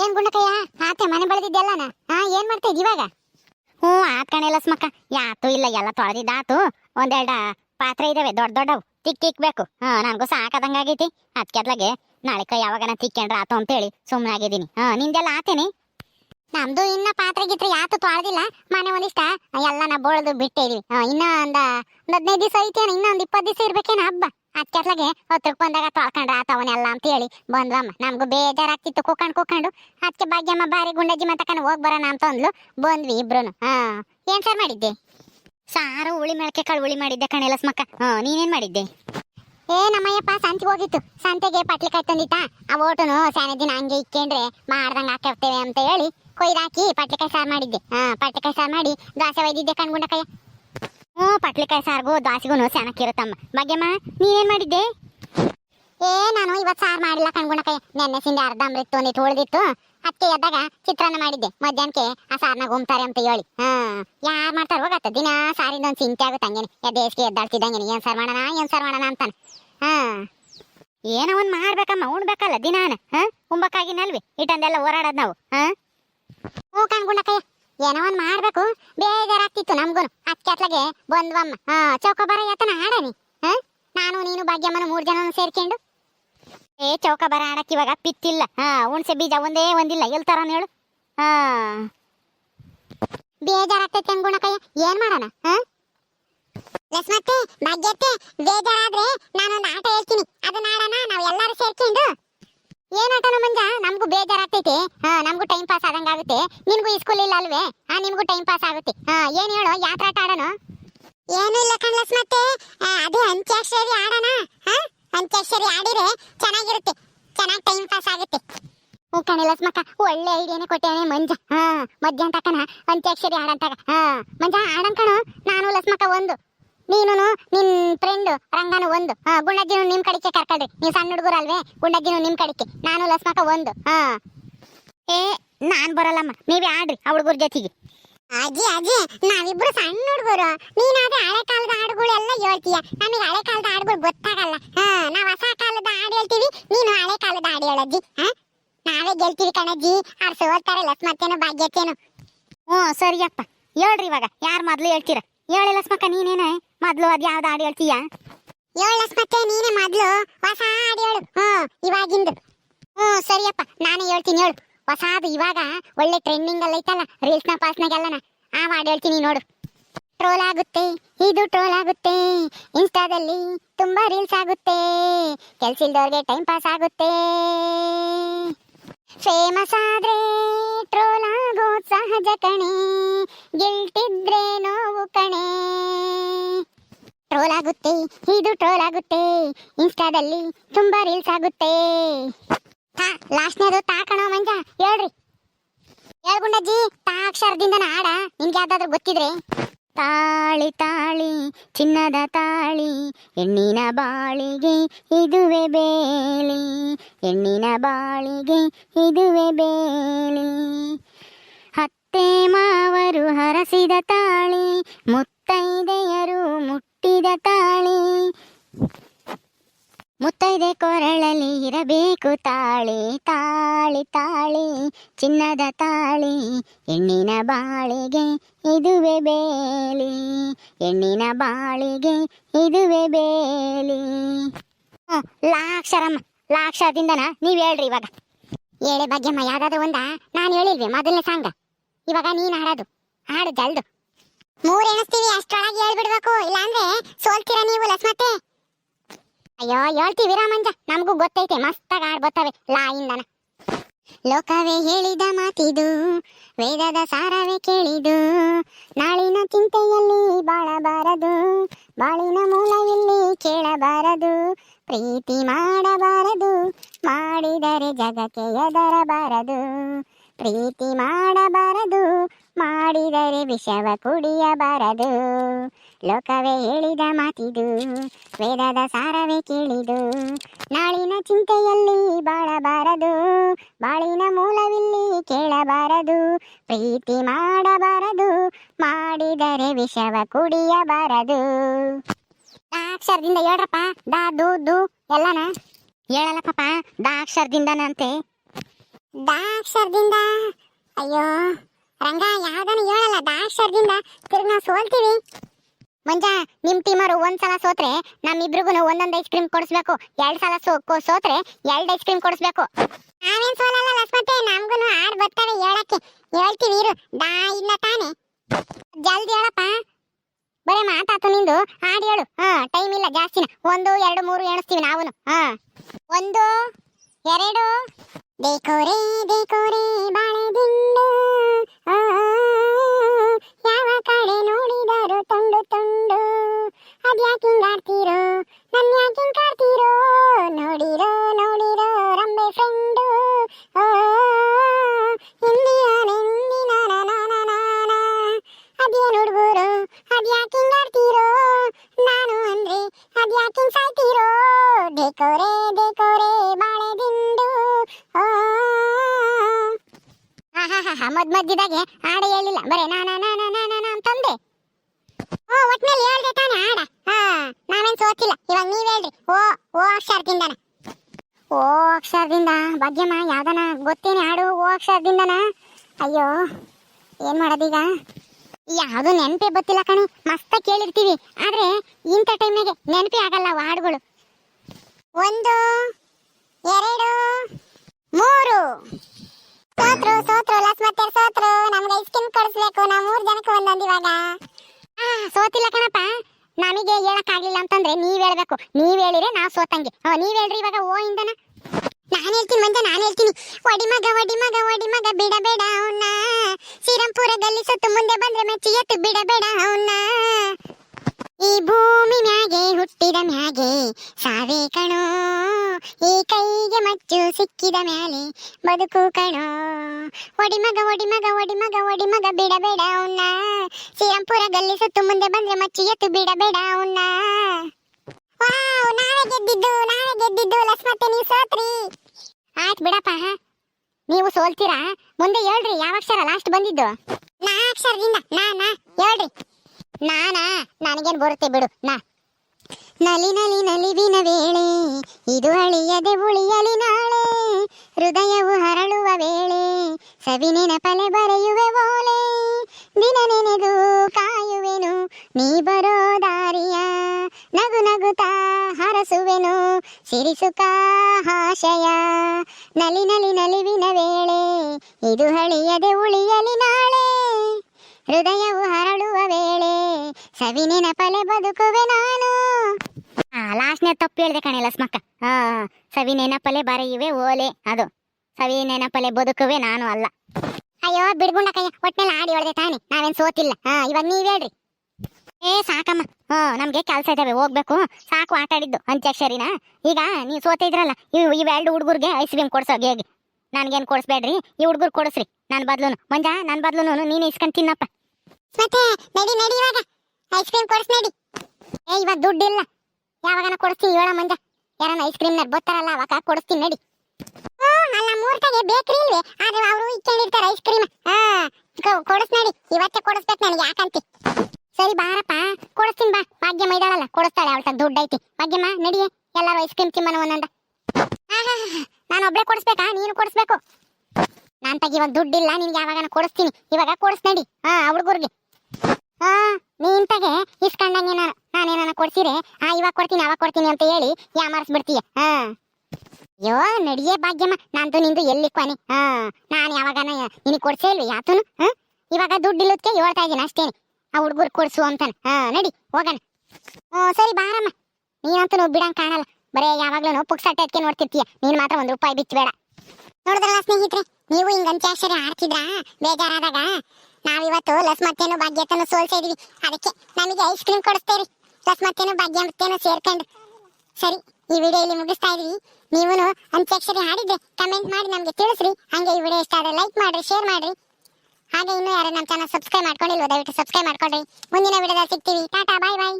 ಏನ್ ಗುಣಕಯ್ಯ ಆತೆ ಮನೆ ಬೆಳೆದಿದ್ದೆಲ್ಲನ ಹಾ, ಏನ್ ಮಾಡ್ತಾ ಇದ್ ಇವಾಗ? ಹ್ಞೂ, ಆತ್ ಕಣೆ ಲಸ್ಮಕ್ಕ. ಯಾತು ಇಲ್ಲ, ಎಲ್ಲ ತೊಳೆದಿದ್ದಾತು. ಒಂದೆರಡ ಪಾತ್ರೆ ಇದಾವೆ, ದೊಡ್ಡ ದೊಡ್ಡವು. ತಿಕ್ ತಿಕ್ಬೇಕು ಹಾ, ನನಗೂ ಸಾಕಾದಂಗಾಗೈತಿ. ಅದಕ್ಕೆ ಅದ್ಲಾಗೆ ನಾಳೆ ಕೈ ಯಾವಾಗನ ತಿಕ್ಕೊಂಡ್ರ ಆತು ಅಂತೇಳಿ ಸುಮ್ಮನೆ ಆಗಿದ್ದೀನಿ ಹಾ, ನಿಂದೆಲ್ಲ ಆತೇನಿ? ನಮ್ದು ಇನ್ನ ಪಾತ್ರೆ ಗಿತ್ರೆ ಯಾತು ತೊಳೆದಿಲ್ಲ. ಮನೆ ಒಂದಿಷ್ಟ ಎಲ್ಲ ನಾ ಬೋಳ್ದು ಬಿಟ್ಟಿದೀವಿ ಇನ್ನ ಒಂದ ಒಂದ್ ಹದಿನೈದು ದಿವಸ ಐತೇನ ಇನ್ನ ಒಂದ್ ಇಪ್ಪತ್ತು ದಿವಸ ಇರ್ಬೇಕೇನ, ಹಬ್ಬ. ಅದಕ್ಕೆತ್ಲಾಗೆ ಹೊತ್ತಕ್ಕೆ ಬಂದಾಗ ತೊಳ್ಕೊಂಡ್ರ ಆತವನೆಲ್ಲ ಅಂತ ಹೇಳಿ ಬಂದ್ವಮ್ಮ. ನಮಗೂ ಬೇಜಾರಾಗ್ತಿತ್ತು ಕೂಕೊಂಡು ಕೂಕೊಂಡು. ಅದಕ್ಕೆ ಭಾಗ್ಯಮ್ಮ ಬಾರಿ ಗುಂಡಜ್ಜಿ ಮತ್ತಕನ ಹೋಗ್ ಬರೋಣ ಅಂತ ಅಂದ್ಲು. ಬಂದ್ವಿ ಇಬ್ರು ಹಾ ಏನ್ ಸರ್ ಮಾಡಿದ್ದೆ? ಸಾರು ಹುಳಿ ಮೆಳಕೆ ಕಾಳು ಹುಳಿ ಮಾಡಿದ್ದೆ ಕಣೆ ಲಸ್ಮಕ್ಕ. ಹ ನೀನೇನ್ ಮಾಡಿದ್ದೆ? ಏ, ನಮ್ಮಯ್ಯಪ್ಪ, ಸಂತಿಗೆ ಹೋಗಿತ್ತು. ಸಂತೆಗೆ ಪಟ್ಲಿಕಾಯಿ ತಂದಿತ್ತ? ಆ ಓಟನು ಸ್ಯಾನೆ ದಿನ ಹಂಗೆ ಇಕ್ಕೇಂದ್ರೆ ಮಾಡ್ದಂಗೆ ಹಾಕಿರ್ತೇವೆ ಅಂತ ಹೇಳಿ ಕೊಯ್ದಾಕಿ ಪಟ್ಲಿಕಾಯಿ ಸಾರು ಮಾಡಿದ್ದೆ. ಹಾ, ಪಟ್ಲಿಕಾಯಿ ಸಾರು ಮಾಡಿ ದೋಸೆ ಒಯ್ದಿದ್ದೆ ಕಣ್ಗುಂಡಕಾಯ ಹ್ಞೂ, ಪಟ್ಲಿಕಾಯಿ ಸಾರ್ಗೂ ದೋಸೆಗೂ ಚೆನ್ನಾಗಿರುತ್ತಮ್ಮ ಬಗ್ಗೆಮ್ಮ ನೀನೇನ್ ಮಾಡಿದ್ದೆ? ಏ, ನಾನು ಇವತ್ತು ಸಾರು ಮಾಡಿಲ್ಲ ಕಣ್ಗುಣಕಯ್ಯ ನೆನ್ನೆ ಸಿಂಡಿ ಅರ್ಧ ಅಮೃತ್ತು ಒಂದಿಟ್ಟು ಉಳಿದಿತ್ತು. ಅದಕ್ಕೆ ಎದ್ದಾಗ ಚಿತ್ರಾನ್ನ ಮಾಡಿದ್ದೆ. ಮಧ್ಯಾಹ್ನಕ್ಕೆ ಆ ಸಾರ್ನ ಗುಮ್ತಾರೆ ಅಂತ ಹೇಳಿ. ಹಾ, ಯಾರು ಮಾಡ್ತಾರ ಹೋಗತ್ತ ದಿನ ಸಾರಿಂದ ಒಂದು ಚಿಂತೆ ಆಗುತ್ತೆ ಹಂಗೇನೆ. ಎದ್ದೇಶ್ಗೆ ಎದ್ದಾಡ್ತಿದ್ದಂಗೆ ಏನು ಸಾರ್ ಮಾಡೋಣ, ಏನು ಸಾರ್ ಮಾಡೋಣ ಅಂತಾನೆ. ಹಾ. ಏನೋ ಒಂದ್ ಮಾಡ್ಬೇಕಮ್ಮ, ಉಣ್ಬೇಕಲ್ಲ ದಿನಾನ, ಹಾ? ಉಂಬಕ್ಕಾಗಿನಲ್ವಿ ಇಟ್ಟಂದೆಲ್ಲ ಓಡಾಡದ್ ನಾವು, ಹಾ? ಏನೋ ಒಂದ್ ಮಾಡ್ಬೇಕು, ಬೇಜಾರಾಗ್ತಿತ್ತು ನಮ್ಗೂನು. ಅದಕ್ಕೆ ಅತ್ಲಾಗೆ ಬಂದ್ವಮ್ಮ, ಹಾ, ಚೌಕ ಬರ ಯತನ ಆಡನಿ ಹಾ? ನಾನು, ನೀನು, ಭಾಗ್ಯಮ್ಮನ ಮೂರ್ ಜನ ಸೇರ್ಕೊಂಡು. ಏ, ಚೌಕ ಬರ ಇವಾಗ ಪಿತ್ತಿಲ್ಲ, ಹಾ? ಹುಣ್ಸೆ ಬೀಜ ಒಂದೇ ಒಂದಿಲ್ಲ, ಎಲ್ ಹೇಳು, ಹಾ? ಬೇಜಾರಾಗ್ತೈತೆ ಅನ್ಗುಣಕಯ್ಯ ಏನ್ ಮಾಡೋಣ ಲಕ್ಷ್ಮತ್ತೆ ಭಾಗ್ಯತ್ತೆ ಬೇಜಾರಾದ್ರೆ ನಾನೊಂದು ಆಟ ಹೇಳ್ತೀನಿ. ಅದನ್ನ ಆಡೋಣ ನಾವು ಎಲ್ಲರೂ ಸೇರ್ಕೊಂಡು. ಏನ್ ಆಟನೋ ಮಂಜ? ನಮಗೂ ಬೇಜಾರಾಗ್ತೈತೆ. ಹಾ ನಮಗೂ ಟೈಮ್ ಪಾಸ್ ಆದಂಗಾಗುತ್ತೆ ನಿನ್ಗೂ ಈ ಸ್ಕೂಲ್ ಇಲ್ಲ ಅಲ್ವೇ? ಹಾ ನಿಮ್ಗೂ ಟೈಮ್ ಪಾಸ್ ಆಗುತ್ತೆ. ಹಾ ಏನ್ ಹೇಳೋ? ಯಾತ್ರ ಆಟ ಆಡೋಣ ಏನು ಇಲ್ಲ ಕಣ್ಲಸ್ ಮತ್ತೆ ಅದೇ ಅಂತ್ಯಾಕ್ಷರಿ ಆಡೋಣ. ಹಾ ಅಂತ್ಯಾಕ್ಷರಿ ಆಡಿದ್ರೆ ಚೆನ್ನಾಗಿರುತ್ತೆ. ಚೆನ್ನಾಗಿ ಟೈಮ್ ಪಾಸ್ ಆಗುತ್ತೆ. ಹ್ಞೂ ಕಣ ಲಸ್ಮಕ್ಕ ಒಳ್ಳೆ ಐಡಿಯಾನೇ ಕೊಟ್ಟೇನೆ ಮಂಜ. ಹಾ ಮಧ್ಯಾಹ್ನ ತಕ್ಕನ ಅಂತ್ಯಾಕ್ಷರಿ ಆಡಂತಾಗ. ಹಾ ಮಂಜ ಆಡಂಕಣ ನಾನು ಲಸ್ಮಕ್ಕ ಒಂದು. ನೀನು ನಿನ್ ಫ್ರೆಂಡ್ ರಂಗನು ಒಂದು. ಗುಂಡಜ್ಜಿನು ನಿಮ್ ಕಡಿಕೆ ಕರ್ಕಳ್ರಿ. ನೀವು ಸಣ್ಣ ಹುಡುಗರು ಅಲ್ವೇ? ಗುಂಡಜ್ಜಿನು ನಿಮ್ ಕಡಿಕೆ. ನಾನು ಲಸ್ಮಕ ಒಂದು. ಹಾ. ಏ, ನಾನ್ ಬರಲ್ಲಮ್ಮ. ನೀವೇ ಆಡ್ರಿ ಆ ಹುಡುಗರ ಜೊತೆಗೆ. ಅಜ್ಜಿ ಅಜ್ಜಿ, ನಾವಿಬ್ರು ಸಣ್ಣ ಹುಡುಗರು. ನೀನಾದ್ರೆ ಹಳೆ ಕಾಲದ ಹಾಡುಗಳೆಲ್ಲ ಹೇಳ್ತೀಯ. ನಮಗೆ ಹಳೆ ಕಾಲದ ಹಾಡುಗಳು ಗೊತ್ತಾಗಲ್ಲ. ಹಾ, ನಾವ್ ಹೊಸ ಕಾಲದ ಹಾಡು ಹೇಳ್ತೀವಿ. ನೀನು ಹಳೆ ಕಾಲದ ಹಾಡು ಹೇಳಜ್ಜಿ ಹಾ? ನಾವೇ ಗೆಲ್ತೀವಿ ಕಣಜ್ಜಿ. ಅವ್ರು ಸೋಲ್ತಾರೆ ಲಸ್ಮತ್ತೇನು ಭಾಗ್ಯತ್ತೇನು ಹ್ಞೂ, ಸರಿಯಪ್ಪ. ಹೇಳ್ರಿ ಇವಾಗ. ಯಾರು ಮೊದಲು ಹೇಳ್ತೀರ? ಹೇಳಿ ಲಸ್ಮಕ್ಕ ನೀನೇನೆ? ಮೊದ್ಲು ಅದ್ ಯಾವ್ದು ಹಾಡು ಹೇಳ್ತೀಯ? ಹೇಳು ಲಸ್ಮತ್ತೆ ನೀನೇ ಮೊದ್ಲು? ಹೊಸ ಹಾಡು ಹೇಳು. ಹ್ಞೂ, ಇವಾಗಿಂದು. ಹ್ಞೂ, ಸರಿಯಪ್ಪ, ನಾನೇ ಹೇಳ್ತೀನಿ ಹೇಳು. ಹೊಸಾದು ಇವಾಗ ಒಳ್ಳೆ ಟ್ರೆಂಡಿಂಗ್ ಅಲ್ಲಿ ಐತಲ್ಲ ರೀಲ್ಸ್ನ ಪಾಸ್ನಾಗೆಲ್ಲನ ಆ ಹಾಡು ಹೇಳ್ತೀನಿ ನೋಡು. ಟ್ರೋಲ್ ಆಗುತ್ತೆ, ಇದು ಟ್ರೋಲ್ ಆಗುತ್ತೆ. ಇನ್ಸ್ಟಾದಲ್ಲಿ ತುಂಬಾ ರೀಲ್ಸ್ ಆಗುತ್ತೆ. ಕೆಲ್ಸಿಲ್ದವ್ರಿಗೆ ಟೈಮ್ ಪಾಸ್ ಆಗುತ್ತೆ. ಫೇಮಸ್ ಆದ್ರೆ ಸಹಜ ಕಣೆ ನೋವು ಕಣೆ. ಟ್ರೋಲ್ ಆಗುತ್ತೆ, ಇದು ಟ್ರೋಲ್ ಆಗುತ್ತೆ. ಇನ್ಸ್ಟಾದಲ್ಲಿ ತುಂಬಾ ರೀಲ್ಸ್ ಆಗುತ್ತೆ. ಲಾಸ್ಟ್ನೇದು ತಾ ಕಣೋ ಮಂಜ, ಹೇಳ್ರಿ. ಹೇಳ್ಗುಂಡಜ್ಜಿ, ತಾ ಅಕ್ಷರದಿಂದ ಆಡ ನಿಮ್ಗೆ ಯಾವ್ದಾದ್ರು ಗೊತ್ತಿದ್ರೆ. ತಾಳಿ ತಾಳಿ, ಚಿನ್ನದ ತಾಳಿ, ಹೆಣ್ಣಿನ ಬಾಳಿಗೆ ಇದುವೆ ಬೇಲಿ. ಹೆಣ್ಣಿನ ಬಾಳಿಗೆ ಇದುವೆ ಬೇಲಿ. ಹತ್ತೆ ಮಾವರು ಹರಸಿದ ತಾಳಿ, ಮುತ್ತೈದೆಯರು ಮುಟ್ಟಿದ ತಾಳಿ. ಮುತ್ತೈದೆ ಕೊರಳಲ್ಲಿ ಇರಬೇಕು ತಾಳಿ ತಾಳಿ ತಾಳಿ, ಚಿನ್ನದ ತಾಳಿ. ಹೆಣ್ಣಿನ ಬಾಳಿಗೆ ಇದುವೆ ಬೇಲಿ, ಹೆಣ್ಣಿನ ಬಾಳಿಗೆ ಇದುವೆ ಬೇಲಿ. ಲಾಕ್ಷರಮ್ಮ, ಲಾಕ್ಷರದಿಂದನ ನೀವು ಹೇಳ್ರಿ ಇವಾಗ. ಹೇಳಿ ಭಾಗ್ಯಮ್ಮ, ಯಾವ್ದಾದ್ರು ಒಂದ? ನಾನು ಹೇಳಿಲ್ವಿ ಮೊದಲನೇ ಸಾಂಗ. ಇವಾಗ ನೀನ್ ಹಾಡೋದು. ಹಾಡು ಜಲ್ದು. ಮೂರ್ ಎಣಿಸ್ತೀವಿ ಅಷ್ಟೊಳಗೆ ಹೇಳ್ಬಿಡ್ಬೇಕು. ಇಲ್ಲಾಂದ್ರೆ ಸೋಲ್ತೀರಾ ನೀವು ಲಸ್ಮತ್ತೆ? ಅಯ್ಯೋ, ಹೇಳ್ತೀವಿ ರಾಮಂಜ. ನಮಗೂ ಗೊತ್ತೈತೆ, ಮಸ್ತಾಗಿ ಹಾಡ್ ಬರ್ತವೆ ಲಾ ಇಂದನ ಲೋಕವೇ ಹೇಳಿದ ಮಾತಿದು, ವೇದದ ಸಾರವೇ ಕೇಳಿದು, ನಾಳಿನ ಚಿಂತೆಯಲ್ಲಿ ಬಾಳಬಾರದು, ಬಾಳಿನ ಮೂಲ ಇಲ್ಲಿ ಕೇಳಬಾರದು, ಪ್ರೀತಿ ಮಾಡಬಾರದು, ಮಾಡಿದರೆ ಜಗಕ್ಕೆ ಎದರಬಾರದು, ಪ್ರೀತಿ ಮಾಡಬಾರದು. ಮಾಡಿದರೆ ವಿಷವ ಕುಡಿಯಬಾರದು. ಲೋಕವೇ ಹೇಳಿದ ಮಾತಿದು, ವೇದದ ಸಾರವೇ ಕೇಳಿದು, ನಾಳಿನ ಚಿಂತೆಯಲ್ಲಿ ಬಾಳಬಾರದು, ಬಾಳಿನ ಮೂಲವಿಲ್ಲಿ ಕೇಳಬಾರದು, ಪ್ರೀತಿ ಮಾಡಬಾರದು, ಮಾಡಿದರೆ ವಿಷವ ಕುಡಿಯಬಾರದು. ಅಕ್ಷರದಿಂದ ಹೇಳ್ರಪ್ಪ, ದಾ, ದು ದು, ಎಲ್ಲನ? ಹೇಳಲ್ಲ ಪಾಪ ದಾ ಅಕ್ಷರದಿಂದನಂತೆ ದಾ ಅಕ್ಷರದಿಂದ ಅಯ್ಯೋ ರಂಗ ಯಾವ್ದನ್ನು ಹೇಳಲ್ಲ, ದಾಕ್ಷರ್ದಿಂದ ತಿರ್ಗಿ ನಾವು ಸೋಲ್ತೀವಿ. ಮಂಜಾ, ನಿಮ್ ಟೀಮರು ಒಂದ್ಸಲ ಸೋತ್ರೆ ನಮ್ಮಿಬ್ರಿಗೂ ಒಂದೊಂದ್ ಐಸ್ ಕ್ರೀಮ್ ಕೊಡಿಸ್ಬೇಕು. ಎರಡ್ ಸಲ ಸೋ ಸೋತ್ರೆ, ಎರಡ್ ಐಸ್ ಕ್ರೀಮ್ ಕೊಡಿಸ್ಬೇಕು. ನಾವೇನ್ ಸೋಲಲ್ಲ ಲಕ್ಷ್ಮತೆ ನಮ್ಗೂ ಆಡ್ ಬರ್ತವೆ ಹೇಳಕ್ಕೆ. ಹೇಳ್ತೀವಿ ಇರು, ದಾ ಇಲ್ಲ ತಾನೆ. ಜಲ್ದಿ ಹೇಳಪ್ಪ. ಬರೇ ಮಾತಾತು ನಿಂದು, ಹಾಡು ಹೇಳು. ಹಾ ಟೈಮ್ ಇಲ್ಲ, ಜಾಸ್ತಿನ. ಒಂದು, ಎರಡು, ಮೂರು ಎಣಿಸ್ತೀವಿ ನಾವುನು. ಹಾ. ಒಂದು ಎರಡು. ದೇಕೋರೆ ದೇಕೋರೆ ಬಾಳೆ ದಿಂಡು ಆ, ಯಾವ ಕಡೆ ನೋಡಿದರು ತುಂಡು ತುಂಡು. ಅದ್ಯಾಕೆ ನನ್ನ ನನ್ ಯಾಕೆ ಹಿಂಗ್ ಕಾಡ್ತೀರೋ. ನೋಡಿರೋ ನೋಡಿರೋ ರಂಬೆ ಫ್ರೆಂಡು ಇಂದಿನ ಮಧ್ಯದಾಗೆ ಹಾಡ ಹೇಳಿಲ್ಲ. ಬರೇ ನಾನಾ ನಾನಾ ನಾ ಅಂತಂದೆ ಓ, ಒಟ್ನಲ್ಲಿ ಹೇಳ್ದೆ ತಾನೆ ಹಾಡ. ಹಾ, ನಾವೇನ್ ಸೋತಿಲ್ಲ. ಇವಾಗ ನೀವ್ ಹೇಳ್ರಿ. ಓ ಓ ಅಕ್ಷರದಿಂದನ. ಓ ಅಕ್ಷರದಿಂದ ಭಾಗ್ಯಮ್ಮ, ಯಾವ್ದನ? ಗೊತ್ತೇನೆ ಹಾಡು ಓ ಅಕ್ಷರದಿಂದನ? ಅಯ್ಯೋ, ಏನ್ ಮಾಡೋದೀಗ? ಯಾವುದು ನೆನಪೇ ಗೊತ್ತಿಲ್ಲ ಕಣೆ. ಮಸ್ತ ಕೇಳಿರ್ತೀವಿ. ಆದ್ರೆ ಇಂಥ ಟೈಮಿಗೆ ನೆನಪೇ ಆಗಲ್ಲ ಹಾಡುಗಳು. ಒಂದು, ಎರಡು, ಮೂರು. ಸೋತ್ರು ಸೋತ್ರು ಲಸ್ಮತ್ತೆ ಸೋತ್ರು. ನಮ್ಗೆ ಐಸ್ ಕ್ರೀಮ್ ಕಳಿಸ್ಬೇಕು ನಾವು ಮೂರು ಜನಕ್ಕೆ ಒಂದೊಂದು ಇವಾಗ. ಸೋತಿಲ್ಲ ಕಣಪ್ಪ. ನಮಗೆ ಹೇಳಕ್ ಆಗ್ಲಿಲ್ಲ ಅಂತಂದ್ರೆ ನೀವ್ ಹೇಳ್ಬೇಕು. ನೀವ್ ಹೇಳಿದ್ರೆ ನಾವ್ ಸೋತಂಗೆ. ಹಾ, ನೀವ್ ಹೇಳ್ರಿ ಇವಾಗ ಓ ಇಂದನ. ನಾನು ಹೇಳ್ತೀನಿ ಮಂಜ ನಾನು ಹೇಳ್ತೀನಿ. ಒಡಿ ಮಗ ಒಡಿ ಮಗ ಒಡಿ ಮಗ ಬಿಡಬೇಡ ಅವನ್ನ ಶ್ರೀರಂಪುರದಲ್ಲಿ ಸುತ್ತು ಮುಂದೆ ಬಂದ್ರೆ ಮೆಚ್ಚಿ ಎತ್ತು ಬಿಡಬೇಡ ಅವನ್ನ ಈ ಭೂಮಿ ಮ್ಯಾಗೆ, ಹುಟ್ಟಿದ ಮ್ಯಾಗೆ, ಸಾವೇ ಕಣೋ. ಈ ಕೈಗೆ ಮಚ್ಚು ಸಿಕ್ಕಿದ ಮ್ಯಾಲೆ, ಬದುಕು ಕಣೋ. ಒಡಿ ಮಗ ಒಡಿ ಮಗ ಒಡಿ ಮಗ ಒಡಿ ಮಗ ಬಿಡಬೇಡ ಅವನ್ನ ಸಿರಂಪುರ ಗಲ್ಲಿ ಸುತ್ತು ಮುಂದೆ ಬಂದ್ರೆ ಮಚ್ಚಿ ಎತ್ತು ಬಿಡಬೇಡ ಅವನ್ನ ವಾವ್ ಗೆದ್ದಿದ್ದು ನಾವೇ ಗೆದ್ದಿದ್ದು ಲಕ್ಷ್ಮತ್ತೆ ನೀವು ಸೋತ್ರಿ. ಆಯ್ತು ಬಿಡಪ್ಪ. ನೀವು ಸೋಲ್ತೀರಾ? ಮುಂದೆ ಹೇಳ್ರಿ, ಯಾವ ಅಕ್ಷರ ಲಾಸ್ಟ್ ಬಂದಿದ್ದು? ನಾ ಅಕ್ಷರದಿಂದ, ನಾ ನಾ, ಹೇಳ್ರಿ. ನಾನಾ, ನನಗೇನು ಬರುತ್ತೆ ಬಿಡು, ನಾ. ನಲಿ ನಲಿ, ನಲಿವಿನ ವೇಳೆ, ಇದು ಅಳಿಯದೆ ಉಳಿಯಲಿ ನಾಳೆ, ಹೃದಯವು ಹರಳುವ ವೇಳೆ, ಸವಿ ನೆನಪಲೆ ಬರೆಯುವೆ ಓಲೆ, ದಿನ ನೆನೆದು ಕಾಯುವೆನು, ನೀ ಬರೋ ದಾರಿಯ, ನಗು ನಗುತ್ತಾ ಹರಸುವೆನು ಸಿರಿಸುಕ ಹಾಶಯ. ನಲಿ ನಲಿ, ನಲಿವಿನ ವೇಳೆ, ಇದು ಹಳಿಯದೆ ಉಳಿಯಲಿ ನಾಳೆ. ಹೃದಯವು ಹರಡುವ ವೇಳೆ ಸವಿ ನೆನಪಲೆ ಬದುಕುವೆ ನಾನು. ಲಾಸ್ಟ್ನೇ ತಪ್ಪು ಹೇಳಿದೆ ಕಣೆ, ಲಸ್ಮಕ್ಕ. ಹಾ ಸವಿ ನೆನಪಲೆ ಬರೆಯುವೆ ಓಲೆ, ಅದು. ಸವಿ ನೆನಪಲೆ ಬದುಕುವೆ ನಾನು ಅಲ್ಲ. ಅಯ್ಯೋ, ಬಿಡ್ಗುಂಡ ಕಯ್ಯ ಒಟ್ನಲ್ಲಿ ಆಡಿ ಹೊಡೆದೆ ತಾನೆ, ನಾವೇನು ಸೋತಿಲ್ಲ. ಹಾ ಇವಾಗ ನೀವ್ ಹೇಳ್ರಿ. ಏ, ಸಾಕಮ್ಮ. ಹ್ಞೂ ನಮಗೆ ಕೆಲಸ ಇದ್ದಾವೆ ಹೋಗ್ಬೇಕು. ಸಾಕು ಆಟ ಆಡಿದ್ದು ಅಂತ್ಯಾಕ್ಷರಿನ. ಈಗ ನೀವು ಸೋತಿದ್ರಲ್ಲ, ಇವ್ ಇವೆರಡು ಹುಡುಗರಿಗೆ ಐಸ್ ಕ್ರೀಮ್ ಕೊಡ್ಸೋಗಿ ಹೇಗೆ? ನನ್ಗೇನ್ ಕೊಡಿಸ್ಬೇಡ್ರಿ? ಈ ಹುಡುಗರು ಕೊಡಿಸ್ರಿ. ನನ್ ಬದ್ಲುನು. ಮಂಜ, ನನ್ ಬದ್ಲುನು ನೀನ್ ಇಸ್ಕೊಂಡು ತಿನ್ನಪ್ಪ. ಮತ್ತೆ, ನಡಿ ನಡಿ ಇವಾಗ. ಐಸ್ ಕ್ರೀಮ್ ಕೊಡಿಸ್, ನಡಿ. ಏ, ಇವಾಗ ದುಡ್ಡಿಲ್ಲ ಯಾವಾಗನ ಕೊಡಿಸ್ತೀನಿ ಹೇಳ ಮಂಜ. ಯಾರನ್ನ ಐಸ್ ಕ್ರೀಮ್ ಬರ್ತಾರಲ್ಲ, ಅವಾಗ ಕೊಡಿಸ್ತೀನಿ, ನಡಿ. ಅಲ್ಲ ಮೂರ್ತಾಗೆ ಬೇಕ್ರಿ ಇಲ್ವೇ? ಆದ್ರೆ ಅವರು ಇಟ್ಕೊಂಡಿರ್ತಾರೆ ಐಸ್ ಕ್ರೀಮ್ ಹಾ ಕೊಡಿಸ್, ನಡಿ. ಇವತ್ತೇ ಕೊಡಿಸ್ಬೇಕು ನನಗೆ ಯಾಕಂತಿ? ಸರಿ, ಬಾರಪ್ಪ. ಕೊಡಿಸ್ತೀನಿ ಬಾ. ಭಾಗ್ಯಮ್ಮ ಇದ್ದಾಳಲ್ಲ, ಕೊಡಿಸ್ತಾಳೆ, ಅವಳ ದುಡ್ಡು ಐತಿ ಭಾಗ್ಯಮ್ಮ ನಡಿ ಎಲ್ಲರೂ ಐಸ್ ಕ್ರೀಮ್ ತಿಮ್ಮನ ನಾನು ಕೊಡಿಸ್ಬೇಕಾ? ನೀನು ಕೊಡಿಸ್ಬೇಕು. ನಾನ್ ತಗಿ ಇವಾಗ ದುಡ್ಡಿಲ್ಲ, ನಿನ್ಗೆ ಯಾವಾಗ ಕೊಡಿಸ್ತೀನಿ. ಇವಾಗ ಕೊಡಿಸ್ಬೇಡಿ. ಹಾ ಹುಡುಗರಿಗೆ. ಹಾ, ನೀನ್ ತಗೆ, ಇಸ್ಕೊಂಡಂಗೆ ನಾನು ನಾನೇನ ಕೊಡ್ಸಿರೆ ಹಾ, ಇವಾಗ ಕೊಡ್ತೀನಿ, ಅವಾಗ ಕೊಡ್ತೀನಿ ಅಂತ ಹೇಳಿ ಯಾ ಯಾಮಾರಿಸ್ಬಿಡ್ತೀಯ ಹಾ. ಅಯ್ಯೋ ನಡಿಯೇ ಭಾಗ್ಯಮ್ಮ. ನಂದು ನಿಂದು ಎಲ್ಲಿ ಕೊನೆ ಹಾ, ನಾನು ಯಾವಾಗನ ನಿನಗೆ ಕೊಡ್ಸೇ ಇಲ್ವಿ ಯಾತನು? ಹಾ, ಇವಾಗ ದುಡ್ಡು ಇಲ್ಲದಕ್ಕೆ ಹೇಳ್ತಾ ಇದ್ದೀನಿ ಅಷ್ಟೇನೆ? ಆ ಹುಡುಗರು ಕೊಡ್ಸು ಅಂತಾನೆ. ಹಾ, ನಡಿ, ಹೋಗೋಣ. ಹ್ಞೂ ಸರಿ ಬಾರಮ್ಮ. ನೀನಂತೂ ಬಿಡಂಗೆ ಕಾಣಲ್ಲ. ಬರೇ, ಯಾವಾಗ್ಲೂ ಪುಕ್ಸಟ್ಟೆ ಅದಕ್ಕೆ ನೋಡ್ತಿರ್ತೀಯ ನೀನ್ ಮಾತ್ರ ಒಂದು ರೂಪಾಯಿ ಬಿಚ್ಚಬೇಡ ನೋಡಿದ್ರಲ್ಲ ಸ್ನೇಹಿತರೆ, ನೀವು ಹಿಂಗ ಅಂತ್ಯಾಕ್ಷರಿ ಆಡ್ತಿದ್ರಾ ಬೇಜಾರಾದಾಗ? ನಾವಿವತ್ತು ಲಸ್ಮತ್ತೇನು ಭಾಗ್ಯತನು ಸೋಲ್ತಾ ಇದೀವಿ. ಅದಕ್ಕೆ ನಮಗೆ ಐಸ್ ಕ್ರೀಮ್ ಕೊಡಿಸ್ತೇರಿ. ಲಸ್ಮತ್ತೇನು ಭಾಗ್ಯಮತ್ತೇನು ಸೇರ್ಕೊಂಡು. ಸರಿ, ಈ ವಿಡಿಯೋ ಇಲ್ಲಿ ಮುಗಿಸ್ತಾ ಇದೀವಿ. ನೀವು ಅಂತ್ಯಾಕ್ಷರಿ ಆಡಿದ್ರೆ ಕಮೆಂಟ್ ಮಾಡಿ ನಮಗೆ ತಿಳಿಸ್ರಿ. ಹಂಗೆ ಈ ವಿಡಿಯೋ ಇಷ್ಟ ಆದ್ರೆ ಲೈಕ್ ಮಾಡ್ರಿ ಶೇರ್ ಮಾಡ್ರಿ. ಹಾಗೆ ಇನ್ನೂ ಯಾರು ನಮ್ಮ ಚಾನಲ್ ಸಬ್ಸ್ಕ್ರೈಬ್ ಮಾಡ್ಕೊಂಡಿಲ್ವ, ದಯವಿಟ್ಟು ಸಬ್ಸ್ಕ್ರೈಬ್ ಮಾಡ್ಕೊಳ್ರಿ. ಮುಂದಿನ ವಿಡಿಯೋದಲ್ಲಿ ಸಿಗ್ತೀವಿ. ಟಾಟಾ ಬಾಯ್ ಬಾಯ್